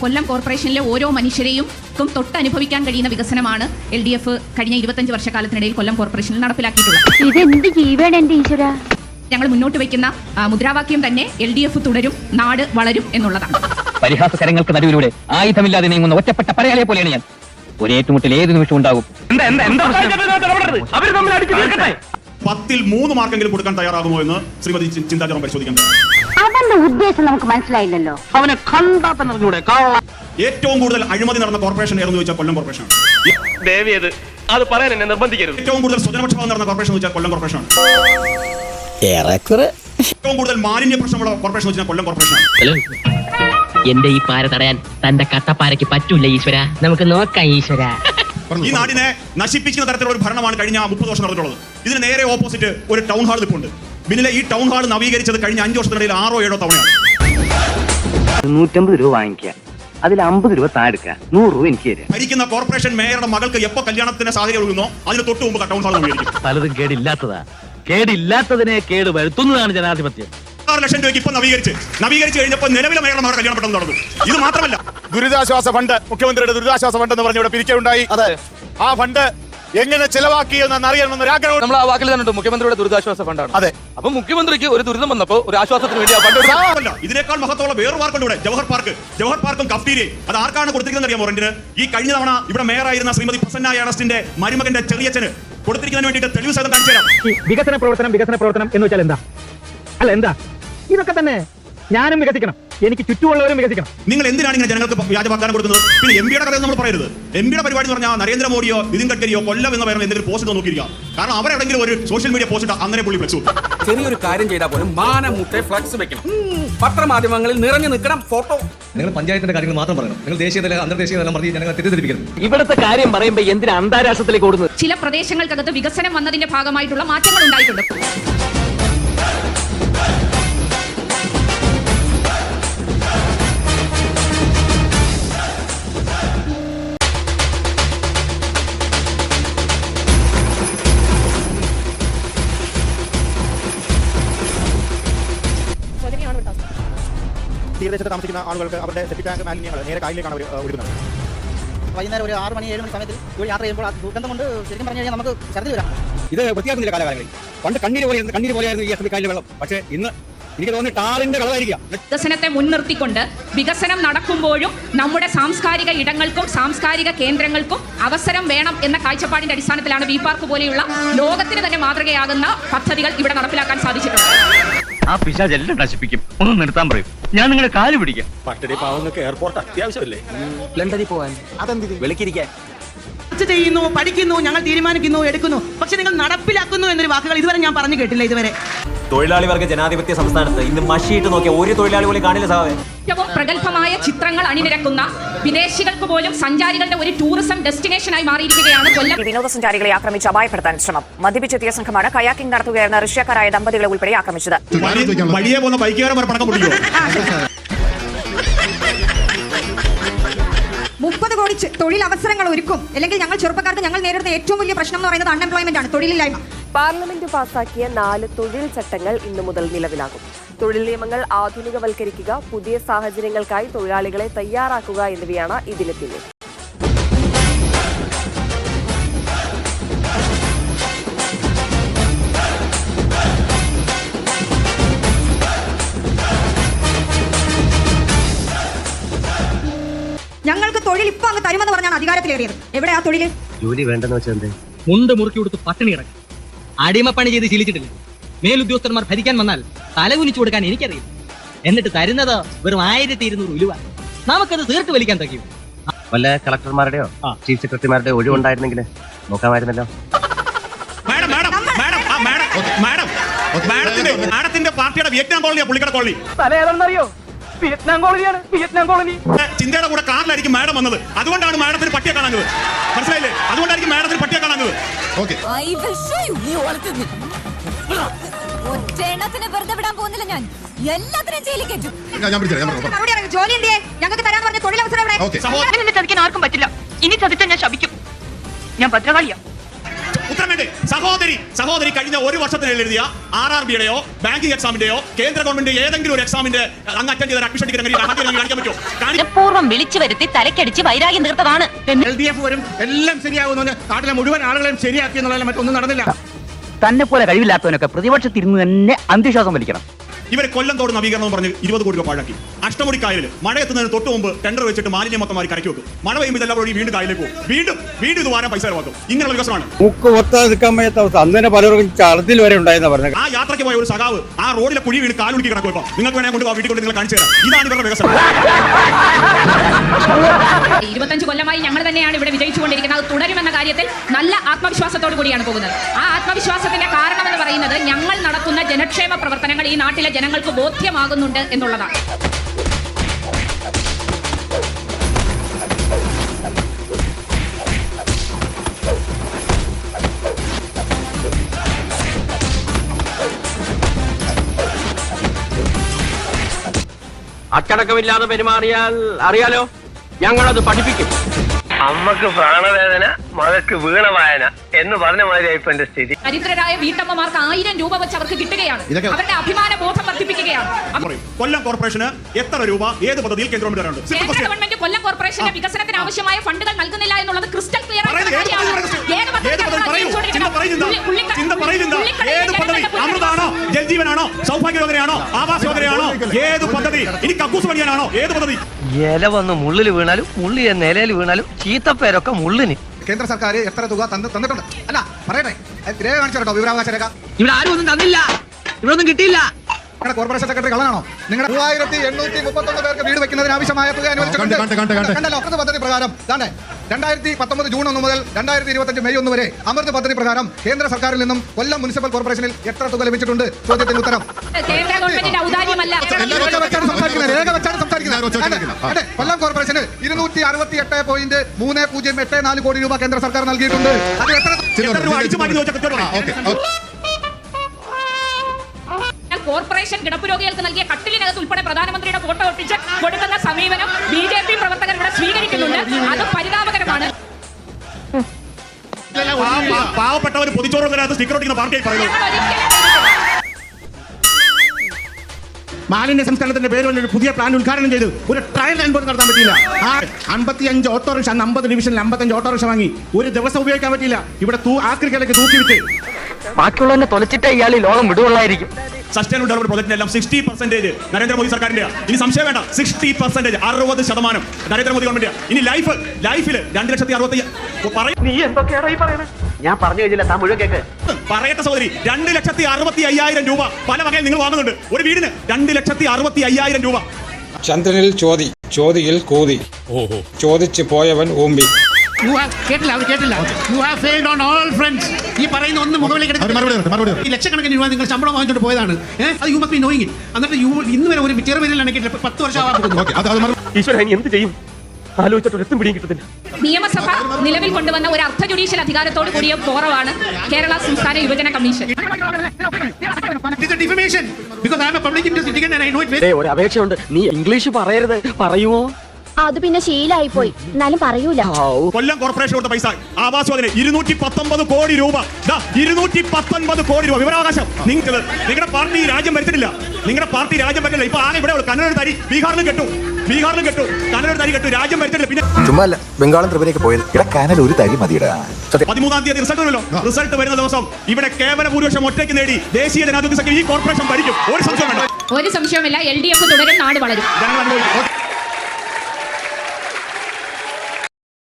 കൊല്ലം കോർപ്പറേഷനിലെ ഓരോ മനുഷ്യരെയും ക്കും തൊട്ടനുഭവിക്കാൻ കഴിയുന്ന വികസനമാണ് എൽ ഡി എഫ് കഴിഞ്ഞ ഇരുപത്തഞ്ച് വർഷക്കാലത്തിനിടയിൽ കൊല്ലം കോർപ്പറേഷനിൽ നടപ്പിലാക്കിയിട്ടുള്ളത്. ഇതെന്ത് ജീവൻ എന്റെ ഈശ്വര? ഞങ്ങൾ മുന്നോട്ട് വയ്ക്കുന്ന മുദ്രാവാക്യം തന്നെ എൽ ഡി എഫ് തുടരും നാട് വളരും എന്നുള്ളതാണ്. പരിഹാസകരങ്ങൾക്ക് നടുവിലൂടെ ആയുധമില്ലാതെ നീങ്ങുന്ന ഒറ്റപ്പെട്ട പടയാളിയെ പോലെയാണ് ഞാൻ. ഒരു ഏറ്റുമുട്ടൽ ഏത് നിമിഷം ഉണ്ടാകും. പത്തിൽ മൂന്ന് മാർക്കെങ്കിലും കൊടുക്കാൻ തയ്യാറാകുമോ എന്ന് ശ്രീമതി ചിന്താചരണം ചിന്താചരം പരിശോധിക്കാൻ അവന്റെ ഉദ്ദേശം നമുക്ക് മനസ്സിലായില്ലല്ലോ. അവനെ കണ്ടാ തന്നെ അറിഞ്ഞൂടെ ഏറ്റവും കൂടുതൽ അഴിമതി നടന്ന കോർപ്പറേഷൻ ഏതെന്ന് ചോദിച്ചാൽ കൊല്ലം കോർപ്പറേഷനാണ് ദേവിയത് അത് പറയാൻ എന്നെ നിർബന്ധിക്കരുത്. ഏറ്റവും കൂടുതൽ സ്വജനപക്ഷപാതം നടന്ന കോർപ്പറേഷൻ എന്ന് വെച്ചാൽ കൊല്ലം കോർപ്പറേഷനാണ് ഏറെക്കുറെ. ഏറ്റവും കൂടുതൽ മാലിന്യ പ്രശ്നമുള്ള കോർപ്പറേഷൻ എന്ന് വെച്ചാൽ കൊല്ലം കോർപ്പറേഷനാണ് എന്റെ ഈ പാര തടയാൻ തന്റെ കട്ടപ്പാരയ്ക്ക് പറ്റൂല ഈശ്വര. നമുക്ക് നോക്കാം ഈശ്വര. ഈ നാടിനെ നശിപ്പിക്കുന്ന തരത്തിലുള്ള ഒരു ഭരണമാണ് കഴിഞ്ഞ മുപ്പത് വർഷം നടന്നിട്ടുള്ളത്. ഇതിന് നേരെ ഓപ്പോസിറ്റ് ഒരു ടൗൺ ഹാൾ നിൽപ്പുണ്ട് ബിന്നിലെ ഈ ടൗൺ ഹാൾ നവീകരിച്ചത് കഴിഞ്ഞ അഞ്ച് വർഷത്തിനിടയിൽ ആറോ ഏഴോ തവണയാണ്. നൂറ്റമ്പത് രൂപ വാങ്ങിക്കുക. അതിൽ അമ്പത് രൂപ താഴെടുക്കുക നൂറ് രൂപ എനിക്ക് തരാം ഭരിക്കുന്ന കോർപ്പറേഷൻ മേയറുടെ മകൾക്ക് എപ്പോ കല്യാണത്തിന് സാധ്യത ഒഴുകുന്നോ? അതിന് തൊട്ട് മുമ്പ് ടൗൺ ഹാൾ നവീകരിക്കും. പലതും കേടില്ലാത്തതാ. കേടില്ലാത്തതിനെ കേട് വരുത്തുന്നതാണ് ജനാധിപത്യം. ആറ് ലക്ഷം രൂപയ്ക്ക് ഇപ്പൊ നവീകരിച്ച്. നവീകരിച്ച് കഴിഞ്ഞപ്പോൾ നിലവിലെ മേയറുടെ മകളുടെ കല്യാണം പെട്ടെന്ന് നടന്നു. ഇത് മാത്രമല്ല. ദുരിതാശ്വാസ ഫണ്ട് മുഖ്യമന്ത്രിയുടെ ദുരിതാശ്വാസ ഫണ്ട് എന്ന് പറഞ്ഞ് ഇവിടെ പിരിക്കുണ്ടായി അതെ. ആ ഫണ്ട് എങ്ങനെ ചെലവാക്കി എന്ന് അറിയണമെന്ന് ആഗ്രഹം. നമ്മൾ ആ വാക്കിൽ തന്നെ മുഖ്യമന്ത്രിയുടെ ദുരിതാശ്വാസ ഫണ്ടാണ്. അതെ. അപ്പൊ മുഖ്യമന്ത്രിക്ക് ഒരു ദുരിതം വന്നപ്പോ ഒരു ആശ്വാസത്തിന് വേണ്ടി ആ ഫണ്ട്. ഇതിനേക്കാൾ മഹത്തോളം വേറെ പാർക്കുണ്ട് ഇവിടെ ജവഹർ പാർക്ക്. ജവഹർ പാർക്കും കഫ്തീരി അത് ആർക്കാണ് കൊടുത്തിരിക്കുന്നത് അറിയാമോ റെന്റിന്? ഈ കഴിഞ്ഞ തവണ ഇവിടെ മേയറായിരുന്ന ശ്രീമതി പ്രസന്ന ഏണസ്റ്റിന്റെ മരുമകന്റെ ചെറിയച്ഛന് കൊടുത്തിരിക്കുന്നതിന് വേണ്ടിയിട്ട് തെളിവ് സഹിതം കാണിച്ചു തരാം. വികസന പ്രവർത്തനം വികസന പ്രവർത്തനം എന്ന് വെച്ചാൽ എന്താ? അല്ല എന്താ? ഇതൊക്കെ തന്നെ ഞാനും വികസിക്കണം. എനിക്ക് ചുറ്റുമുള്ളവരും വികസിക്കണം. നിങ്ങൾ എന്തിനാണ് ഇങ്ങനെ ജനങ്ങൾക്ക് വ്യാജ വാഗ്ദാനം കൊടുക്കുന്നത്? പിന്നെ എം പിയുടെ കഥ നമ്മൾ പറയരുത്. എം പിയുടെ പരിപാടി എന്ന് പറഞ്ഞാൽ നരേന്ദ്രമോദിയോ നിതിൻ ഗഡ്കരിയോ കൊല്ലം എന്ന് പറയുന്ന എന്തെങ്കിലും പോസ്റ്റ് നോക്കിയിരിക്കുക. കാരണം അവരെവിടെങ്കിലും ഒരു സോഷ്യൽ മീഡിയ പോസ്റ്റ് അങ്ങനെ പുള്ളി ഫ്ലെക്സ് ചെറിയൊരു കാര്യം ചെയ്താൽ പോലും മാനമുട്ടെ ഫ്ലക്സ് വെക്കണം. പത്രമാധ്യമങ്ങളിൽ നിറഞ്ഞു നിൽക്കണം ഫോട്ടോ. നിങ്ങൾ പഞ്ചായത്തിന്റെ കാര്യങ്ങൾ മാത്രം പറയണം. നിങ്ങൾ ദേശീയതല അന്തർദേശീയ തലം പറഞ്ഞ് ജനങ്ങളെ തെറ്റിദ്ധരിപ്പിക്കരുത്. ഇവിടുത്തെ കാര്യം പറയുമ്പോൾ എന്തിനാ അന്താരാഷ്ട്രത്തിലേക്ക് ഓടുന്നത്? ചില പ്രദേശങ്ങൾക്കകത്ത് വികസനം വന്നതിന്റെ ഭാഗമായിട്ടുള്ള മാറ്റങ്ങൾ ഉണ്ടായിട്ടുണ്ട്. തീരദേശത്ത് താമസിക്കുന്ന ആളുകൾക്ക് അവരുടെ സെപ്റ്റി ടാങ്ക് മാലിന്യങ്ങൾ നേരെ കായലിലേക്കാണ് അവർ ഒഴുകുന്നത്. വൈകുന്നേരം ഒരു ആറ് മണി ഏഴ് മണി സമയത്ത് ഇവിടെ യാത്ര ചെയ്യുമ്പോൾ ആ ദുർഗന്ധം കൊണ്ട് ശരിക്കും പറഞ്ഞു കഴിഞ്ഞാൽ നമുക്ക് ഛർദ്ദി വരാം. ഇത് വൃത്തിയാക്കുന്നില്ല കാലകാലങ്ങളിൽ. പണ്ട് കണ്ണീര് പോലെ കണ്ണീര് പോലെയായിരുന്നു ഈ എസ് കായലിലെ വെള്ളം. പക്ഷേ ഇന്ന് എനിക്ക് തോന്നി ടാറിന്റെ കളറായിരിക്കാം വികസനത്തെ മുൻനിർത്തിക്കൊണ്ട് വികസനം നടക്കുമ്പോഴും നമ്മുടെ സാംസ്കാരിക ഇടങ്ങൾക്കും സാംസ്കാരിക കേന്ദ്രങ്ങൾക്കും അവസരം വേണം എന്ന കാഴ്ചപ്പാടിന്റെ അടിസ്ഥാനത്തിലാണ് വി പാർക്ക് പോലെയുള്ള ലോകത്തിന് തന്നെ മാതൃകയാകുന്ന പദ്ധതികൾ ഇവിടെ നടപ്പിലാക്കാൻ സാധിച്ചിട്ടുണ്ട്. ആ പിശാജ് എല്ലാം നശിപ്പിക്കും. ഒന്ന് നിർത്താൻ പറയും. ഞാൻ നിങ്ങളെ കാൽ പിടിക്കാം. പട്ടിണി പാവങ്ങൾക്ക് എയർപോർട്ട് അത്യാവശ്യമല്ലേ? ലണ്ടനിൽ പോവാൻ. വെളുക്കിരിക്കാൻ. ചർച്ച ചെയ്യുന്നു പഠിക്കുന്നു ഞങ്ങൾ തീരുമാനിക്കുന്നു എടുക്കുന്നു. പക്ഷെ നിങ്ങൾ നടപ്പിലാക്കുന്നു എന്നൊരു വാക്കുകൾ ഇതുവരെ ഞാൻ പറഞ്ഞു കേട്ടില്ല ഇതുവരെ. തൊഴിലാളി വർഗ ജനാധിപത്യ സംസ്ഥാനത്ത് ഇന്ന് മഷിയിട്ട് നോക്കിയ ഒരു തൊഴിലാളി പോലും കാണില്ല സാറേ ഏറ്റവും പ്രഗത്ഭമായ ചിത്രങ്ങൾ അണിനിരക്കുന്ന വിദേശികൾക്ക് പോലും സഞ്ചാരികളുടെ ഒരു ടൂറിസം ഡെസ്റ്റിനേഷനായി മാറിയിരിക്കുകയാണ് കൊല്ലം. വിനോദസഞ്ചാരികളെ ആക്രമിച്ച് അപായപ്പെടുത്താൻ ശ്രമം. മദ്യപിച്ചെത്തിയ സംഘമാണ് കയാക്കിംഗ് നടത്തുകയായിരുന്ന റഷ്യക്കാരായ ദമ്പതികളെ ഉൾപ്പെടെ ആക്രമിച്ചത്. മുപ്പത് കോടി തൊഴിലവസരങ്ങൾ ഒരുക്കും. അല്ലെങ്കിൽ ഞങ്ങൾ ചെറുപ്പക്കാർക്ക് ഞങ്ങൾ നേരിടുന്ന ഏറ്റവും വലിയ പ്രശ്നം എന്ന് പറയുന്നത് അൺഎംപ്ലോയ്മെന്റ് ആണ് തൊഴിലില്ലായ്മ. പാർലമെന്റ് പാസാക്കിയ നാല് തൊഴിൽ ചട്ടങ്ങൾ ഇന്നു മുതൽ നിലവിലാകും. തൊഴിൽ നിയമങ്ങൾ ആധുനികവൽക്കരിക്കുക പുതിയ സാഹചര്യങ്ങൾക്കായി തൊഴിലാളികളെ തയ്യാറാക്കുക എന്നിവയാണ് ഇതിന് പിന്നിൽ. തൊഴിൽ ഇപ്പൊ അങ്ങ് തരുമെന്ന് പറഞ്ഞാണ് അധികാരത്തിലേറിയത്. എവിടെ ആ തൊഴിൽ ജോലി വേണ്ടെന്ന് വെച്ചാൽ മുണ്ട് മുറുക്കി കൊടുത്ത് പട്ടിണി കിടക്കും. അടിമപ്പണി ചെയ്ത് ശീലിച്ചിട്ടില്ല. മേലുദ്യോഗസ്ഥന്മാർ ഭരിക്കാൻ വന്നാൽ തല തലകുനിച്ചു കൊടുക്കാൻ എനിക്കറിയില്ല. എന്നിട്ട് തരുന്നത് വെറും ആയിരത്തി ഇരുന്നൂറ് ഉലുവ. നമുക്കത് തീർത്ത് വലിക്കാൻ തയ്ക്കും വല്ല കളക്ടർമാരുടെയോ? ചീഫ് സെക്രട്ടറിമാരുടെയോ ഒഴിവുണ്ടായിരുന്നെങ്കിൽ നോക്കാമായിരുന്നല്ലോ. മാഡം മാഡം മാഡം ആ മാഡം മാഡം മാഡത്തിന്റെ മാഡത്തിന്റെ പാർട്ടിയുടെ വിയറ്റ്നാം കോളനിയാ പുള്ളിക്കട കോളനി. സ്ഥലം ഏതാണെന്നറിയോ? വിയറ്റ്നാം കോളനിയാണ് വിയറ്റ്നാം കോളനി. ചിന്തയുടെ കൂടെ കാറിലായിരിക്കും മാഡം വന്നത്. അതുകൊണ്ടാണ് മാഡത്തിന് പട്ടിയെ കാണാഞ്ഞത്. മനസ്സിലായില്ലേ? അതുകൊണ്ടായിരിക്കും മാഡത്തിന് പട്ടിയെ കാണാഞ്ഞത്. ഒറ്റെണ്ണത്തിന് വെറുതെ വിടാൻ പോകുന്നില്ല ഞാൻ. എല്ലാത്തിനും ജോലി എന്തേ ഞങ്ങൾക്ക് തരാൻ പറഞ്ഞ തൊഴിലവസരം ആർക്കും പറ്റില്ല. ഇനി ചതിച്ചാൽ ഞാൻ ശപിക്കും. ഞാൻ ഭദ്രകാളിയാ. സഹോദരി സഹോദരി കഴിഞ്ഞ ഒരു വർഷത്തിനിടയിൽ എഴുതിയ ആർ ആർ ബിയുടെയോ ബാങ്കിംഗ് എക്സാമിന്റെയോ കേന്ദ്ര ഗവൺമെന്റ് ഏതെങ്കിലും ഒരു എക്സാമിന്റെ അങ്ങ് അറ്റൻഡ് ചെയ്ത അഡ്മിഷൻ ടിക്കറ്റ് കാണിക്കാൻ പറ്റുമോ? കാണിക്കാൻ പൂർവം വിളിച്ചു വരുത്തി തലക്കടിച്ച് വൈരാഗ്യം തീർത്തതാണ്. എൽ ഡി എഫ് വരും എല്ലാം ശരിയാകുന്നു നാട്ടിലെ മുഴുവൻ ആളുകളെയും ശരിയാക്കി എന്നുള്ള മറ്റൊന്നും നടന്നില്ല. തന്നെ പോലെ കഴിവില്ലാത്തവനൊക്കെ പ്രതിപക്ഷത്തിരുന്ന് തന്നെ അന്ധവിശ്വാസം വലിക്കണം. ഇവർ കൊല്ലം തോട് നവീകരണം പറഞ്ഞ് ഇരുപത് കോടി രൂപ പാഴാക്കി. അഷ്ടമുടി കായലിൽ മഴ എത്തുന്നതിന് തൊട്ട് മുമ്പ് ടെൻഡർ വെച്ചിട്ട് മാലിന്യം മൊത്തം മാറി കരക്കി വെക്കും. മഴ പെയ്യുമ്പോൾ ഇതെല്ലാം വഴി വീണ്ടും കായലിലേക്ക് പോകും. വീണ്ടും വീണ്ടും ഇത് വാരാൻ പൈസ ചെലവാക്കും. ഇങ്ങനെയുള്ള വികസനമാണ് മുക്ക് ഒത്ത നിൽക്കാൻ വയ്യാത്ത അവസ്ഥ. അന്ന് തന്നെ പലർക്കും ഛർദിൽ വരെ ഉണ്ടായെന്ന് പറഞ്ഞത്. ആ യാത്രയ്ക്ക് പോയ ഒരു സഖാവ് ആ റോഡിലെ കുഴി വീണ് കാലുടുക്കി കിടക്കും ഇപ്പോൾ നിങ്ങൾക്ക് വേണേ കൊണ്ട് വീട്ടിൽ കൊണ്ട് നിങ്ങൾ കാണിച്ചു തരാം. ഇതാണ് ഇവരുടെ വികസനം. ഇരുപത്തഞ്ച് കൊല്ലമായി ഞങ്ങൾ തന്നെയാണ് ഇവിടെ വിജയിച്ചുകൊണ്ടിരിക്കുന്നത്. അത് തുടരുമെന്ന കാര്യത്തിൽ നല്ല ആത്മവിശ്വാസത്തോടു കൂടിയാണ് പോകുന്നത്. ആ ആത്മവിശ്വാസത്തിന്റെ കാരണം എന്ന് പറയുന്നത് ഞങ്ങൾ നടത്തുന്ന ജനക്ഷേമ പ്രവർത്തനങ്ങൾ ഈ നാട്ടിലെ ജനങ്ങൾക്ക് ബോധ്യമാകുന്നുണ്ട് എന്നുള്ളതാണ്. അച്ചടക്കമില്ലാതെ പെരുമാറിയാൽ അറിയാലോ ഞങ്ങളത് പഠിപ്പിക്കും. അമ്മയ്ക്ക് പ്രാണവേദന മകക്ക് വീണവായന എന്ന് പറഞ്ഞ മാതിരിയായി ഇപ്പൊ എന്റെ സ്ഥിതി. ദരിദ്രരായ വീട്ടമ്മമാർക്ക് ആയിരം രൂപ വെച്ച് അവർക്ക് കിട്ടുകയാണ്. അവരുടെ അഭിമാന ബോധം വർദ്ധിപ്പിക്കുകയാണ് പറയും. കൊല്ലം കോർപ്പറേഷന് എത്ര രൂപ ഏത് പദ്ധതിയിൽ കേന്ദ്രം ഗവൺമെന്റ് തരാനുണ്ട് കേന്ദ്ര ഗവൺമെന്റ് കൊല്ലം കോർപ്പറേഷന്റെ വികസനത്തിന് ആവശ്യമായ ഫണ്ടുകൾ നൽകുന്നില്ല എന്നുള്ളത് ക്രിസ്റ്റൽ ക്ലിയർ പറയുന്നത് ഏത് പദ്ധതി ഏത് പദ്ധതി പറയൂ ചിന്ത പറയുന്നില്ല ചിന്ത പറയുന്നില്ല ഏത് പദ്ധതി? അമൃതാണോ ജൽജീവനാണോ സൗഭാഗ്യ യോജനയാണോ ആവാസ് യോജനയാണോ ഏത് പദ്ധതി? ഇനി കക്കൂസ് പണിയാനാണോ ഏത് പദ്ധതി? ഇല വന്ന് മുള്ളിൽ വീണാലും മുള്ളി നിലയിൽ വീണാലും ചീത്തപ്പേരൊക്കെ മുള്ളിന്. കേന്ദ്ര സർക്കാർ എത്ര തുക തന്ന് തന്നിട്ടുണ്ട്? അല്ല പറയട്ടെ. രേഖ കാണിച്ചു കേട്ടോ വിവരാവകാശ രേഖ. ഇവിടെ ആരും ഒന്നും തന്നില്ല. ഇവിടെ ഒന്നും കിട്ടിയില്ല. നിങ്ങളുടെ കോർപ്പറേഷൻ സെക്രട്ടറി കള്ളനാണോ? നിങ്ങളുടെ മൂവായിരത്തി എണ്ണൂറ്റി മുപ്പത്തൊന്ന് പേർക്ക് വീട് വെക്കുന്നതിന് ആവശ്യമായ തുക അനുവദിച്ചിട്ടുണ്ട്. കണ്ടല്ലോ പദ്ധതി പ്രകാരം. രണ്ടായിരത്തി പത്തൊമ്പത് ജൂൺ ഒന്ന് മുതൽ രണ്ടായിരത്തി ഇരുപത്തഞ്ച് മെയ് ഒന്ന് വരെ അമൃത് പദ്ധതി പ്രകാരം കേന്ദ്ര സർക്കാരിൽ നിന്നും കൊല്ലം മുനിസിപ്പൽ കോർപ്പറേഷനിൽ എത്ര തുക ലഭിച്ചിട്ടുണ്ട്? ചോദ്യത്തിന് ഉത്തരം. കേന്ദ്ര ഗവൺമെന്റിന്റെ ഔദാര്യമല്ല. രേഖ വെച്ചാണ് സംസാരിക്കുന്നത്. കൊല്ലം കോർപ്പറേഷന് ഇരുന്നൂറ്റി അറുപത്തി എട്ട് പോയിന്റ് മൂന്ന് പൂജ്യം എട്ട് നാല് കോടി രൂപ കേന്ദ്ര സർക്കാർ നൽകിയിട്ടുണ്ട്. അത് എത്ര രൂപ അടിച്ചു മാറ്റി ചോദിച്ചാൽ കോർപ്പറേഷൻ കിടപ്പ് രോഗികൾക്ക് നൽകിയ കട്ടിലിനകത്ത് ഉൾപ്പെടെ പ്രധാനമന്ത്രിയുടെ ഫോട്ടോ ഒട്ടിച്ച് കൊടുക്കുന്ന സമീപനം ബി ജെ പി പ്രവർത്തകർ ഇവിടെ സ്വീകരിക്കുന്നുണ്ട്. അത് പരിതാപകരമാണ് പാ- പാ- പാവപ്പെട്ടവർ പൊതിച്ചോറ് തരാത്ത സ്റ്റിക്കർ ഒട്ടിക്കുന്ന പാർട്ടിയായി പറയുന്നത് ഞങ്ങൾ മാലിന്യ സംസ്കരണത്തിന്റെ പേരിൽ ഒരു പുതിയ പ്ലാൻ ഉദ്ഘാടനം ചെയ്ത് ഒരു ട്രയൽ റൺ പോലും നടത്താൻ പറ്റില്ല ആ അമ്പത്തി അഞ്ച് ഓട്ടോറിക്ഷ അന്ന് അമ്പത് ഡിവിഷനിൽ അമ്പത്തഞ്ച് ഓട്ടോറിക്ഷ വാങ്ങി. ഒരു ദിവസം ഉപയോഗിക്കാൻ പറ്റില്ല ഇവിടെ ആക്രിക്കലേക്ക് തൂക്കി വിട്ട് ബാക്കിയുള്ളവനെ തൊലച്ചിട്ടേ ഇയാൾ ലോകം വിടുകൊള്ളായിരിക്കും. സസ്റ്റൈനബിൾ ഡെവലപ്മെന്റ് പ്രോജക്റ്റിന്റെ എല്ലാം സിക്സ്റ്റി പെർസെന്റേജ് നരേന്ദ്രമോദി സർക്കാരിന്റെ ഇനി സംശയം വേണ്ട സിക്സ്റ്റി പെർസെന്റേജ് അറുപത് ശതമാനം നരേന്ദ്രമോദി ഗവൺമെന്റ് ഇനി ലൈഫ് ലൈഫിൽ രണ്ട് ലക്ഷത്തി അറുപത്തി പറയും. നീ എന്തൊക്കെയാണ് പറയുന്നത്? ഞാൻ പറഞ്ഞു കഴിഞ്ഞില്ല താൻ മുഴുവൻ കേക്ക്. പറയട്ടെ സഹോദരി രണ്ട് ലക്ഷത്തി അറുപത്തി അയ്യായിരം രൂപ പല വകയിൽ നിങ്ങൾ വാങ്ങുന്നുണ്ട്. ഒരു വീടിന് രണ്ട് ലക്ഷത്തി അറുപത്തി അയ്യായിരം രൂപ. ചന്ദ്രനിൽ ചോതി ചോതിയിൽ കൂതി. ചോദിച്ചു പോയവൻ ഊമ്പി കേട്ടില്ല അവർ കേട്ടില്ല. You have failed on all friends ഈ പറയുന്ന ഒന്ന് മുകളിലേക്ക് എടുത്ത് ഈ ലക്ഷക്കണക്കിന് രൂപ നിങ്ങൾ ശമ്പളം വാങ്ങിച്ചോണ്ട് പോയതാണ്. ഏഹ് അത് യു മസ്റ്റ് ബി നോയിങ് എന്നിട്ട് യു ഇന്ന് വരെ ഒരു ചെറുപേരിലാണ് കേട്ടില്ല പത്ത് വർഷം ആവാൻ ഈശ്വര എന്ത് ചെയ്യും? ആലോചിച്ചിട്ട് എത്തും പിടിയും കിട്ടത്തില്ല. നിയമസഭ നിലവിൽ കൊണ്ടുവന്ന ഒരു അർദ്ധ ജുഡീഷ്യൽ അധികാരത്തോട് കൂടിയ ഫോറമാണ് കേരള സംസ്ഥാന യുവജന commission. Defamation because I am a public interest and I know it ഒരു അപേക്ഷയുണ്ട്. നീ ഇംഗ്ലീഷ് പറയരുത്. പറയുമോ അത് പിന്നെ ശീലായി പോയി എന്നാലും പറയൂല. കൊല്ലം കോർപ്പറേഷൻ കൊടുത്ത പൈസ. ആവാസ് അതിന് ഇരുന്നൂറ്റി പത്തൊമ്പത് കോടി രൂപ. ദാ, ഇരുന്നൂറ്റി പത്തൊൻപത് കോടി രൂപ. വിവരാവകാശം. നിങ്ങൾ നിങ്ങളുടെ പാർട്ടി രാജ്യം ഭരിച്ചിട്ടില്ല. നിങ്ങളുടെ പാർട്ടി രാജ്യം ഭരിച്ചില്ല ഇപ്പൊ ആകെ ഇവിടെ ഉള്ളൂ. കന്നഡ തരി ബീഹാറിലും കെട്ടു. ബീഹാറിലും കെട്ടു. കന്നഡ തരി കെട്ടു. രാജ്യം ഭരിച്ചിട്ടില്ല. പിന്നെ ചുമ്മാ ബംഗാളും ത്രിപുരയ്ക്ക് പോയത്. ഇവിടെ കാനൽ ഒരു തരി മതിയിടാ. പതിമൂന്നാം തീയതി റിസൾട്ട് വരുമല്ലോ റിസൾട്ട് വരുന്ന ദിവസം ഇവിടെ കേവല ഭൂരിപക്ഷം ഒറ്റയ്ക്ക് നേടി ദേശീയ ജനാധിപത്യ സഖ്യം ഈ കോർപ്പറേഷൻ ഭരിക്കും. ഒരു സംശയം ഒരു സംശയവുമില്ല. എൽ ഡി എഫ് തുടരും. നാട് വളരും.